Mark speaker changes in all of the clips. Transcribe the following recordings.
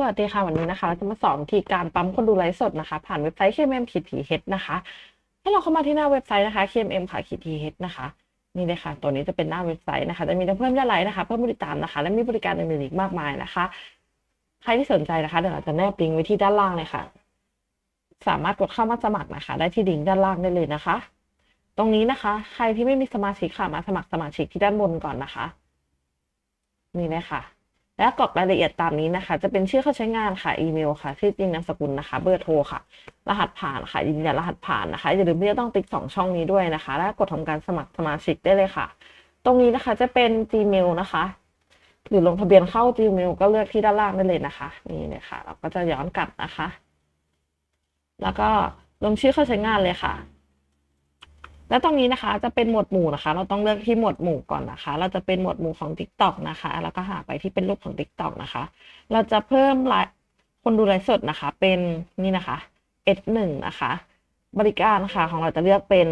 Speaker 1: สวัสดีค่ะ วันนี้นะคะเราจะมาสอนวิธีการปั๊มคนดูไลฟ์สดนะคะ ผ่านเว็บไซต์ KMM ขีดทีเฮดนะคะ ให้เราเข้ามาที่หน้าเว็บไซต์นะคะ KMM ค่ะขีดทีเฮดนะคะ นี่เลยค่ะ ตัวนี้จะเป็นหน้าเว็บไซต์นะคะ จะมีทั้งเพิ่มยอดไลค์นะคะ เพิ่มผู้ติดตามนะคะ และมีบริการอื่นๆอีกมากมายนะคะ ใครที่สนใจนะคะ เดี๋ยวเราจะแนบลิงก์ไว้ที่ด้านล่างเลยค่ะ สามารถกดเข้ามาสมัครนะคะ ได้ที่ลิงก์ด้านล่างได้เลยนะคะ ตรงนี้นะคะ ใครที่ไม่มีสมาชิกค่ะมาสมัครสมาชิกที่ด้านบนก่อนนะคะ นี่เลยค่ะ และกรอกรายละเอียดตามนี้นะคะ จะเป็นชื่อเข้าใช้งานค่ะ อีเมลค่ะ ชื่อจริงนามสกุลนะคะ เบอร์โทรค่ะ รหัสผ่านค่ะยืนยันรหัสผ่านนะคะ อย่าลืมที่จะต้องติ๊กสองช่องนี้ด้วยนะคะ และกดทำการสมัครสมาชิกได้เลยค่ะ ตรงนี้นะคะจะเป็น Gmail นะคะ หรือลงทะเบียนเข้า Gmail ก็เลือกที่ด้านล่างได้เลยนะคะ นี่เลยค่ะ เราก็จะย้อนกลับนะคะ แล้วก็ลงชื่อเข้าใช้งานเลยค่ะ แล้วตรงนี้นะคะจะเป็นหมวดหมู่นะคะ เราต้องเลือกที่หมวดหมู่ก่อนนะคะ เราจะเป็นหมวดหมู่ของ TikTok นะคะ แล้วก็หาไปที่เป็นรูปของ TikTok นะคะ เราจะเพิ่มไลฟ์คนดูไลฟ์สดนะคะ เป็นนี่นะคะ S1 นะคะ บริการค่ะของเราจะเลือกเป็น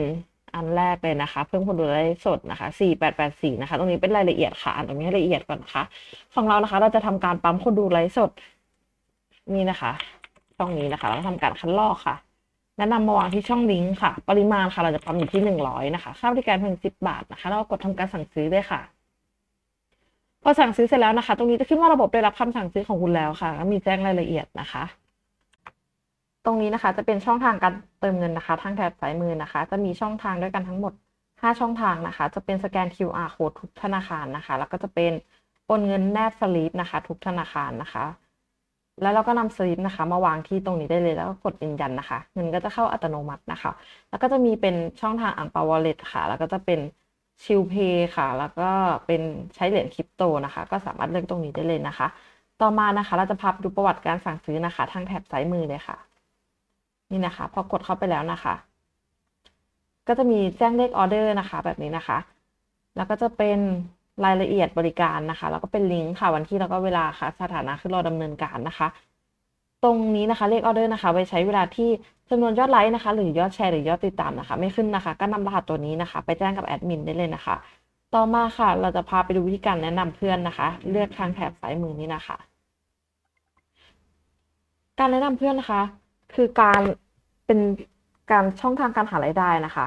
Speaker 1: อันแรกเลยนะคะ เพิ่มคนดูไลฟ์สดนะคะ4884นะคะ ตรงนี้เป็นรายละเอียดค่ะอ่านตรงนี้ให้ละเอียดก่อนนะคะ ของเรานะคะ เราจะทำการปั๊มคนดูไลฟ์สดนี่นะคะช่องนี้นะคะ เราทำการคัดลอกค่ะ แนะนำมาวางที่ช่องลิงก์ค่ะ ปริมาณค่ะ เราจะปั๊มอยู่ที่หนึ่งร้อยนะคะ ค่าบริการเพียงสิบบาทนะคะ แล้วกดทำการสั่งซื้อได้ค่ะ พอสั่งซื้อเสร็จแล้วนะคะ ตรงนี้จะขึ้นว่าระบบได้รับคำสั่งซื้อของคุณแล้วค่ะ มีแจ้งรายละเอียดนะคะ ตรงนี้นะคะจะเป็นช่องทางการเติมเงินนะคะ ทางแถบซ้ายมือนะคะ จะมีช่องทางด้วยกันทั้งหมด 5 ช่องทางนะคะ จะเป็นสแกน QR code ทุกธนาคารนะคะ แล้วก็จะเป็นโอนเงินแนบสลิปนะคะ ทุกธนาคารนะคะ แล้วเราก็นำสลิปนะคะ มาวางที่ตรงนี้ได้เลยแล้วก็กดยืนยันนะคะ เงินก็จะเข้าอัตโนมัตินะคะ แล้วก็จะมีเป็นช่องทางอ่างเปาวอลเล็ตค่ะ แล้วก็จะเป็นชิลเพย์ค่ะ แล้วก็เป็นใช้เหรียญคริปโตนะคะ ก็สามารถเลือกตรงนี้ได้เลยนะคะ ต่อมานะคะ เราจะพาไปดูประวัติการสั่งซื้อนะคะ ทางแถบซ้ายมือเลยค่ะ นี่นะคะ พอกดเข้าไปแล้วนะคะ ก็จะมีแจ้งเลขออเดอร์นะคะ แบบนี้นะคะ แล้วก็จะเป็น รายละเอียดบริการนะคะ แล้วก็เป็นลิงก์ค่ะวันที่แล้วก็เวลาค่ะ สถานะคือรอดำเนินการนะคะ ตรงนี้นะคะเลขออเดอร์นะคะไว้ใช้เวลาที่จำนวนยอดไลค์นะคะ หรือยอดแชร์หรือยอดติดตามนะคะ ไม่ขึ้นนะคะ ก็นำรหัสตัวนี้นะคะ ไปแจ้งกับแอดมินได้เลยนะคะ ต่อมาค่ะ เราจะพาไปดูวิธีการแนะนำเพื่อนนะคะ เลือกทางแถบซ้ายมือนี้นะคะ การแนะนำเพื่อนนะคะ คือการเป็นการช่องทางการหารายได้นะคะ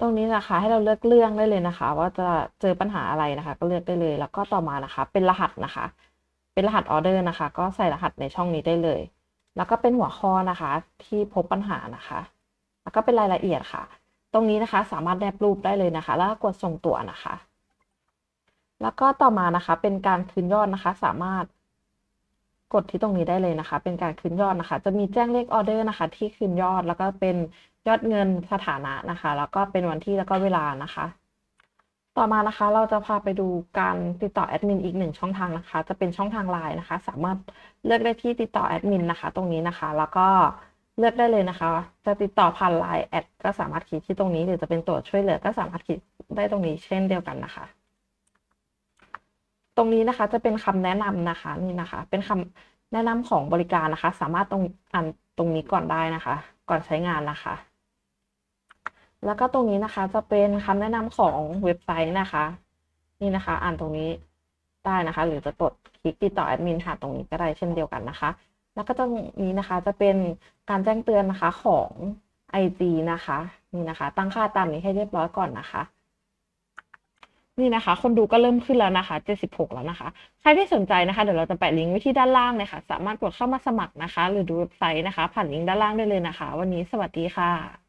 Speaker 1: ตรงนี้นะคะให้เราเลือกเรื่องได้เลยนะคะ ว่าจะเจอปัญหาอะไรนะคะ ก็เลือกได้เลย แล้วก็ต่อมานะคะ เป็นรหัสนะคะ เป็นรหัสออเดอร์นะคะ ก็ใส่รหัสในช่องนี้ได้เลย แล้วก็เป็นหัวข้อนะคะ ที่พบปัญหานะคะ แล้วก็เป็นรายละเอียดค่ะ ตรงนี้นะคะสามารถแนบรูปได้เลยนะคะ แล้วก็กดส่งตัวนะคะ แล้วก็ต่อมานะคะ เป็นการคืนยอดนะคะ สามารถกดที่ตรงนี้ได้เลยนะคะ เป็นการคืนยอดนะคะ จะมีแจ้งเลขออเดอร์นะคะ ที่คืนยอดแล้วก็เป็น ยอดเงินสถานะนะคะ แล้วก็เป็นวันที่แล้วก็เวลานะคะ ต่อมานะคะ เราจะพาไปดูการติดต่อแอดมินอีกหนึ่งช่องทางนะคะ จะเป็นช่องทางไลน์นะคะ สามารถเลือกได้ที่ติดต่อแอดมินนะคะ ตรงนี้นะคะ แล้วก็เลือกได้เลยนะคะ จะติดต่อผ่านไลน์แอดก็สามารถคลิกที่ตรงนี้ หรือจะเป็นตัวช่วยเหลือก็สามารถคลิกได้ตรงนี้เช่นเดียวกันนะคะ ตรงนี้นะคะจะเป็นคำแนะนำนะคะนี่นะคะ เป็นคำแนะนำของบริการนะคะ สามารถตรงอ่านตรงนี้ก่อนได้นะคะ ก่อนใช้งานนะคะ แล้วก็ตรงนี้นะคะจะเป็นคำแนะนำของเว็บไซต์นะคะ นี่นะคะ อ่านตรงนี้ได้นะคะ หรือจะกดคลิกติดต่อแอดมินผ่าตรงนี้ก็ได้เช่นเดียวกันนะคะ แล้วก็ตรงนี้นะคะจะเป็นการแจ้งเตือนนะคะของ IG นะคะ นี่นะคะ ตั้งค่าตามนี้ให้เรียบร้อยก่อนนะคะ นี่นะคะ คนดูก็เริ่มขึ้นแล้วนะคะ 76 แล้วนะคะ ใครที่สนใจนะคะ เดี๋ยวเราจะแปะลิงก์ไว้ที่ด้านล่างเลยค่ะ สามารถกดเข้ามาสมัครนะคะ หรือดูเว็บไซต์นะคะ ผ่านลิงก์ด้านล่างได้เลยนะคะ วันนี้สวัสดีค่ะ